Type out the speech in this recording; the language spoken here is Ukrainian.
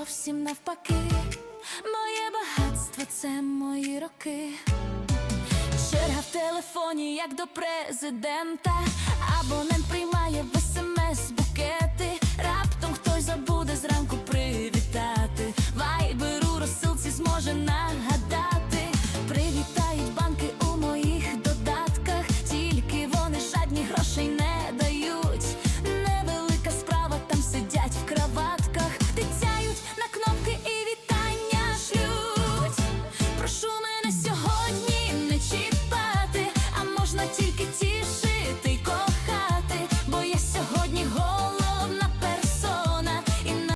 зовсім навпаки. Моє багатство це мої роки. Черга в телефоні, як до президента. Абонент приймає